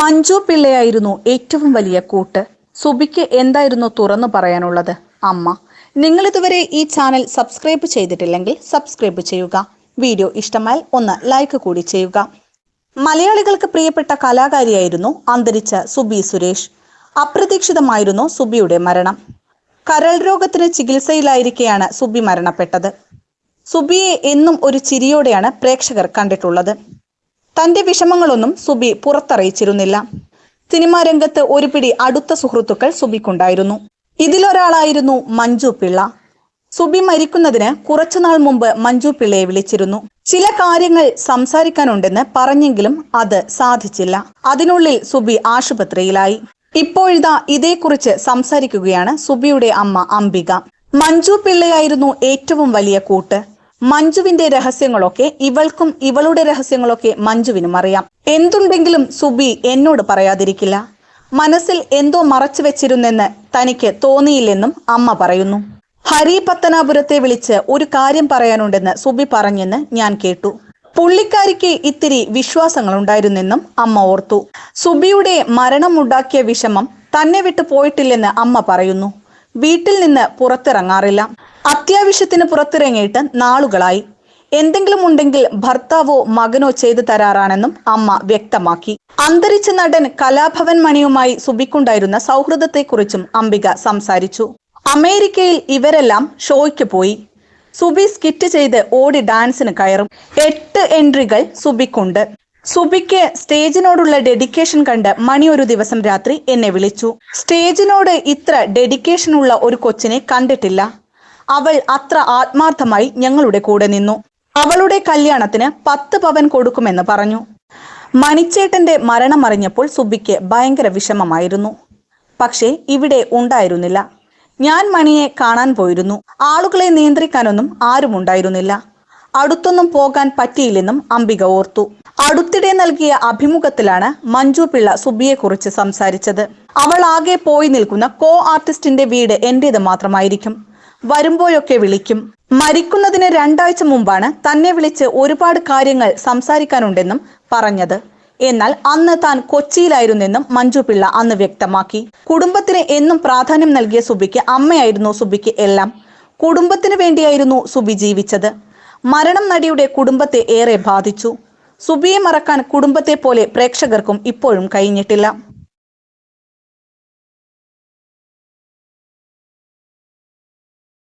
മഞ്ജു പിള്ളയായിരുന്നു ഏറ്റവും വലിയ കൂട്ട്. സുബിക്ക് എന്തായിരുന്നു തുറന്നു പറയാനുള്ളത്? അമ്മ നിങ്ങൾ ഇതുവരെ ഈ ചാനൽ സബ്സ്ക്രൈബ് ചെയ്തിട്ടില്ലെങ്കിൽ സബ്സ്ക്രൈബ് ചെയ്യുക. വീഡിയോ ഇഷ്ടമായാൽ ഒന്ന് ലൈക്ക് കൂടി ചെയ്യുക. മലയാളികൾക്ക് പ്രിയപ്പെട്ട കലാകാരിയായിരുന്നു അന്തരിച്ച സുബി സുരേഷ്. അപ്രതീക്ഷിതമായിരുന്നു സുബിയുടെ മരണം. കരൾ രോഗത്തിന് ചികിത്സയിലായിരിക്കെയാണ് സുബി മരണപ്പെട്ടത്. സുബിയെ എന്നും ഒരു ചിരിയോടെയാണ് പ്രേക്ഷകർ കണ്ടിട്ടുള്ളത്. തന്റെ വിഷമങ്ങളൊന്നും സുബി പുറത്തറിയിച്ചിരുന്നില്ല. സിനിമാ രംഗത്ത് ഒരു പിടി അടുത്ത സുഹൃത്തുക്കൾ സുബിക്കുണ്ടായിരുന്നു. ഇതിലൊരാളായിരുന്നു മഞ്ജു പിള്ള. സുബി മരിക്കുന്നതിന് കുറച്ചുനാൾ മുമ്പ് മഞ്ജു പിള്ളയെ വിളിച്ചിരുന്നു. ചില കാര്യങ്ങൾ സംസാരിക്കാനുണ്ടെന്ന് പറഞ്ഞെങ്കിലും അത് സാധിച്ചില്ല. അതിനുള്ളിൽ സുബി ആശുപത്രിയിലായി. ഇപ്പോഴിതാ ഇതേക്കുറിച്ച് സംസാരിക്കുകയാണ് സുബിയുടെ അമ്മ അംബിക. മഞ്ജു പിള്ളയായിരുന്നു ഏറ്റവും വലിയ കൂട്ട്. മഞ്ജുവിന്റെ രഹസ്യങ്ങളൊക്കെ ഇവൾക്കും ഇവളുടെ രഹസ്യങ്ങളൊക്കെ മഞ്ജുവിനും അറിയാം. എന്തുണ്ടെങ്കിലും സുബി എന്നോട് പറയാതിരിക്കില്ല. മനസ്സിൽ എന്തോ മറച്ചു വെച്ചിരുന്നെന്ന് തനിക്ക് തോന്നിയില്ലെന്നും അമ്മ പറയുന്നു. ഹരി പത്തനാപുരത്തെ വിളിച്ച് ഒരു കാര്യം പറയാനുണ്ടെന്ന് സുബി പറഞ്ഞെന്ന് ഞാൻ കേട്ടു. പുള്ളിക്കാരിക്ക് ഇത്തിരി വിശ്വാസങ്ങൾ ഉണ്ടായിരുന്നെന്നും അമ്മ ഓർത്തു. സുബിയുടെ മരണമുണ്ടാക്കിയ വിഷമം തന്നെ വിട്ടു പോയിട്ടില്ലെന്ന് അമ്മ പറയുന്നു. വീട്ടിൽ നിന്ന് പുറത്തിറങ്ങാറില്ല. അത്യാവശ്യത്തിന് പുറത്തിറങ്ങിയിട്ട് നാളുകളായി. എന്തെങ്കിലും ഉണ്ടെങ്കിൽ ഭർത്താവോ മകനോ ചെയ്തു തരാറാണെന്നും അമ്മ വ്യക്തമാക്കി. അന്തരിച്ച നടൻ കലാഭവൻ മണിയുമായി സുബിക്കുണ്ടായിരുന്ന സൗഹൃദത്തെക്കുറിച്ചും അംബിക സംസാരിച്ചു. അമേരിക്കയിൽ ഇവരെല്ലാം ഷോയ്ക്ക് പോയി. സുബി സ്കിറ്റ് ചെയ്ത് ഓടി ഡാൻസിന് കയറും. എട്ട് എൻട്രികൾ സുബിക്കുണ്ട്. സുബിക്ക് സ്റ്റേജിനോടുള്ള ഡെഡിക്കേഷൻ കണ്ട് മണി ഒരു ദിവസം രാത്രി എന്നെ വിളിച്ചു. സ്റ്റേജിനോട് ഇത്ര ഡെഡിക്കേഷൻ ഉള്ള ഒരു കൊച്ചിനെ കണ്ടിട്ടില്ല. അവൾ അത്ര ആത്മാർത്ഥമായി ഞങ്ങളുടെ കൂടെ നിന്നു. അവളുടെ കല്യാണത്തിന് പത്ത് പവൻ കൊടുക്കുമെന്ന് പറഞ്ഞു. മണിച്ചേട്ടന്റെ മരണം അറിഞ്ഞപ്പോൾ സുബിക്ക് ഭയങ്കര വിഷമമായിരുന്നു. പക്ഷേ ഇവിടെ ഉണ്ടായിരുന്നില്ല. ഞാൻ മണിയെ കാണാൻ പോയിരുന്നു. ആളുകളെ നിയന്ത്രിക്കാനൊന്നും ആരും ഉണ്ടായിരുന്നില്ല. അടുത്തൊന്നും പോകാൻ പറ്റിയില്ലെന്നും അംബിക ഓർത്തു. അടുത്തിടെ നൽകിയ അഭിമുഖത്തിലാണ് മഞ്ജു പിള്ള സുബിയെക്കുറിച്ച് സംസാരിച്ചത്. അവൾ ആകെ പോയി നിൽക്കുന്ന കോ ആർട്ടിസ്റ്റിന്റെ വീട് എന്റേത് മാത്രമായിരിക്കും. വരുമ്പോഴൊക്കെ വിളിക്കും. മരിക്കുന്നതിന് രണ്ടാഴ്ച മുമ്പാണ് തന്നെ വിളിച്ച് ഒരുപാട് കാര്യങ്ങൾ സംസാരിക്കാനുണ്ടെന്നും പറഞ്ഞത്. എന്നാൽ അന്ന് താൻ കൊച്ചിയിലായിരുന്നെന്നും മഞ്ജു പിള്ള അന്ന് വ്യക്തമാക്കി. കുടുംബത്തിന് എന്നും പ്രാധാന്യം നൽകിയ സുബിക്ക് അമ്മയായിരുന്നു സുബിക്ക് എല്ലാം. കുടുംബത്തിന് വേണ്ടിയായിരുന്നു സുബി ജീവിച്ചത്. മരണം നടിയുടെ കുടുംബത്തെ ഏറെ ബാധിച്ചു. സുബിയെ മറക്കാൻ കുടുംബത്തെ പോലെ പ്രേക്ഷകർക്കും ഇപ്പോഴും കഴിഞ്ഞിട്ടില്ല.